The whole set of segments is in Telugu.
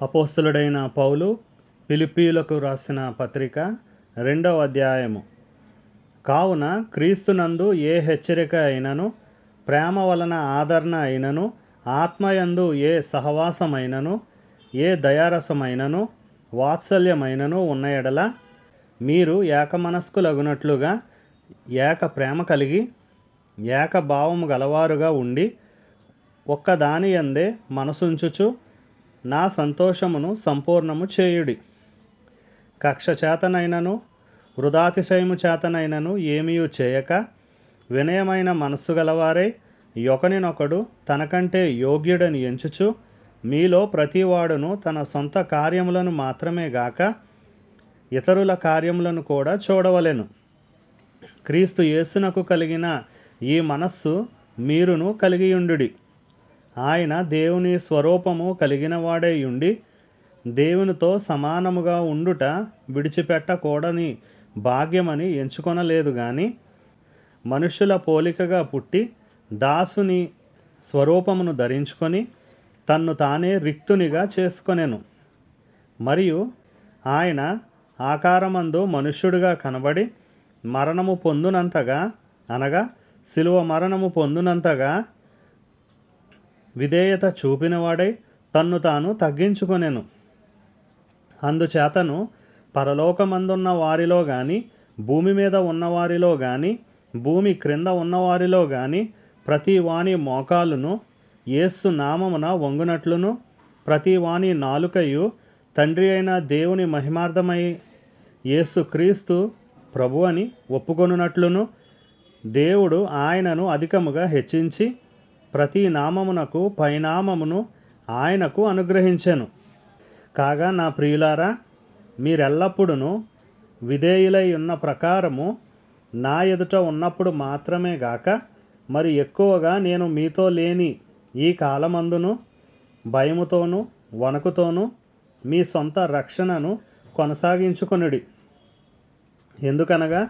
అపోస్తులుడైన పౌలు పిలిపీలకు రాసిన పత్రిక రెండవ అధ్యాయము. కావున క్రీస్తునందు ఏ హెచ్చరిక అయినను ప్రేమ వలన ఆదరణ అయినను ఆత్మయందు ఏ సహవాసమైనను ఏ దయారసమైనను వాత్సల్యమైనను ఉన్న ఎడల మీరు ఏకమనస్కులగునట్లుగా ఏక ప్రేమ కలిగి ఏక భావము గలవారుగా ఉండి ఒక్కదాని అందే మనసుంచుచు నా సంతోషమును సంపూర్ణము చేయుడి. కక్ష చేతనైనను వృధాతిశయము చేతనైనను ఏమీయు చేయక వినయమైన మనస్సు గలవారే ఒకనినొకడు తనకంటే యోగ్యుడని ఎంచుచు మీలో ప్రతివాడును తన సొంత కార్యములను మాత్రమే గాక ఇతరుల కార్యములను కూడా చూడవలెను. క్రీస్తు యేసునకు కలిగిన ఈ మనస్సు మీరును కలిగియుండుడి. ఆయన దేవుని స్వరూపము కలిగిన వాడై ఉండి దేవునితో సమానముగా ఉండుట విడిచిపెట్టకూడని భాగ్యమని ఎంచుకొనలేదు కానీ మనుషుల పోలికగా పుట్టి దాసుని స్వరూపమును ధరించుకొని తన్ను తానే రిక్తునిగా చేసుకొనెను. మరియు ఆయన ఆకారమందు మనుష్యుడిగా కనబడి మరణము పొందునంతగా అనగా శిలువ మరణము పొందునంతగా విధేయత చూపినవాడై తన్ను తాను తగ్గించుకొనెను. అందుచేతను పరలోకమందున్న వారిలో గాని భూమి మీద ఉన్నవారిలో గాని భూమి క్రింద ఉన్నవారిలో గాని ప్రతి వాణి మోకాలును యేసు నామమున వంగునట్లును ప్రతి వాణి నాలుకయు తండ్రి అయిన దేవుని మహిమార్థమై యేసు క్రీస్తు ప్రభు అని ఒప్పుకొనున్నట్లును దేవుడు ఆయనను అధికముగా హెచ్చించి ప్రతి నామమునకు పైనామమును ఆయనకు అనుగ్రహించెను. కాగా నా ప్రియులారా మీరెల్లప్పుడూ విధేయులై ఉన్న ప్రకారము నా ఎదుట ఉన్నప్పుడు మాత్రమే గాక మరి ఎక్కువగా నేను మీతో లేని ఈ కాలమందును భయముతోనూ వణకుతోనూ మీ సొంత రక్షణను కొనసాగించుకొనుడి. ఎందుకనగా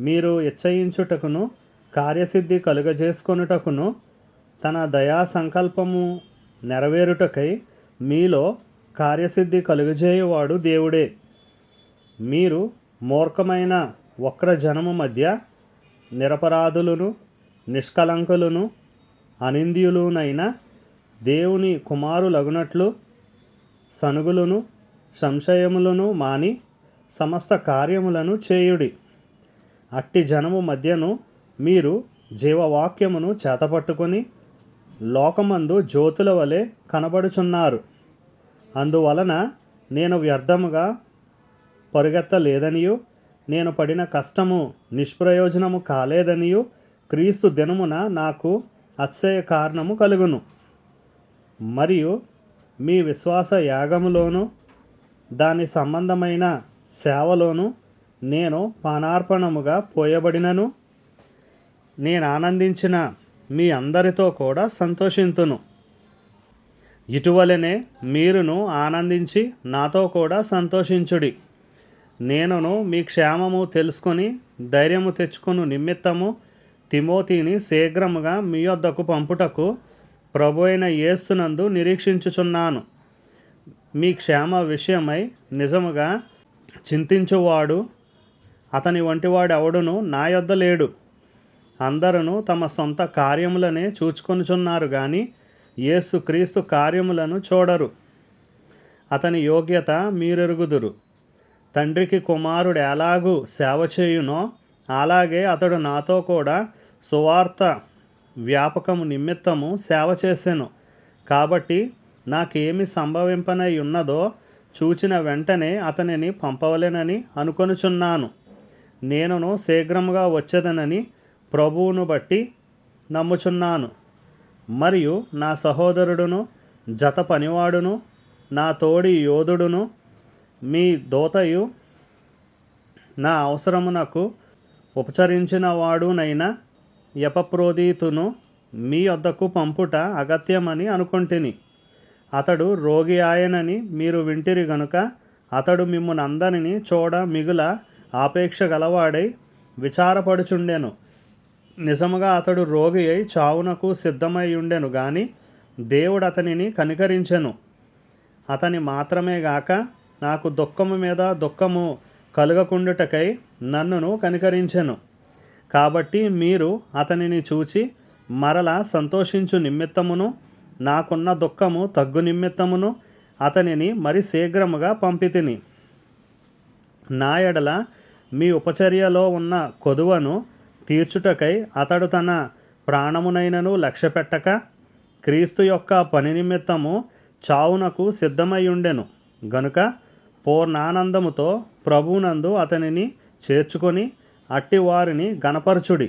మీరు ఇచ్చయించుటకును కార్యసిద్ధి కలుగజేసుకొనుటకును తన దయా సంకల్పము నెరవేరుటకై మీలో కార్యసిద్ధి కలుగజేయువాడు దేవుడే. మీరు మూర్ఖమైన వక్ర జనము మధ్య నిరపరాధులను నిష్కలంకులను అనింద్యులునైన దేవుని కుమారులగునట్లు సనుగులను సంశయములను మాని సమస్త కార్యములను చేయుడి. అట్టి జనము మధ్యను మీరు జీవవాక్యమును చేతపట్టుకొని లోకమందు జ్యోతుల వలె కనబడుచున్నారు. అందువలన నేను వ్యర్థముగా పరుగెత్తలేదనియు నేను పడిన కష్టము నిష్ప్రయోజనము కాలేదనియు క్రీస్తు దినమున నాకు అతిశయ కారణము కలుగును. మరియు మీ విశ్వాస యాగములోను దాని సంబంధమైన సేవలోను నేను పానార్పణముగా పోయబడినను. నేను ఆనందించిన మీ అందరితో కూడా సంతోషింతును. ఇటువలనే మీరును ఆనందించి నాతో కూడా సంతోషించుడి. నేనును మీ క్షేమము తెలుసుకొని ధైర్యము తెచ్చుకుని నిమిత్తము తిమోతిని శీఘ్రముగా మీ వద్దకు పంపుటకు ప్రభు అయిన యేసునందు నిరీక్షించుచున్నాను. మీ క్షేమ విషయమై నిజముగా చింతించువాడు అతని వంటివాడు ఎవడును నా యొద్ద లేడు. అందరూ తమ సొంత కార్యములనే చూచుకొనుచున్నారు కానీ యేసు క్రీస్తు కార్యములను చూడరు. అతని యోగ్యత మీరెరుగుదురు. తండ్రికి కుమారుడు ఎలాగూ సేవ చేయునో అలాగే అతడు నాతో కూడా సువార్త వ్యాపకము నిమిత్తము సేవ చేశాను కాబట్టి నాకేమి సంభవింపనై ఉన్నదో చూచిన వెంటనే అతనిని పంపవలేనని అనుకొనుచున్నాను. నేనును శీఘ్రముగా వచ్చేదనని ప్రభువును బట్టి నమ్ముచున్నాను. మరియు నా సహోదరుడును జత పనివాడును నా తోడి యోధుడును మీ దోతయు నా అవసరమునకు ఉపచరించిన వాడునైనా యపప్రోదీతును మీ వద్దకు పంపుట అగత్యమని అనుకొంటిని. అతడు రోగి ఆయనని మీరు వింటిరి గనుక అతడు మిమ్మల్ని అందరినీ చూడ మిగుల ఆపేక్ష గలవాడై విచారపడుచుండెను. నిజముగా అతడు రోగి అయి చావునకు సిద్ధమై ఉండెను గాని దేవుడు అతనిని కనికరించెను. అతని మాత్రమే గాక నాకు దుఃఖము మీద దుఃఖము కలుగకుండుటకై నన్నును కనికరించెను. కాబట్టి మీరు అతనిని చూచి మరలా సంతోషించు నిమిత్తమును నాకున్న దుఃఖము తగ్గు నిమిత్తమును అతనిని మరి శీఘ్రముగా పంపితిని. నా ఎడల మీ ఉపచర్యలో ఉన్న కొదువను తీర్చుటకై అతడు తన ప్రాణమునైనను లక్ష్యపెట్టక క్రీస్తు యొక్క పని నిమిత్తము చావునకు సిద్ధమై ఉండెను గనుక పూర్ణానందముతో ప్రభువునందు అతనిని చేర్చుకొని అట్టి వారిని గణపరచుడి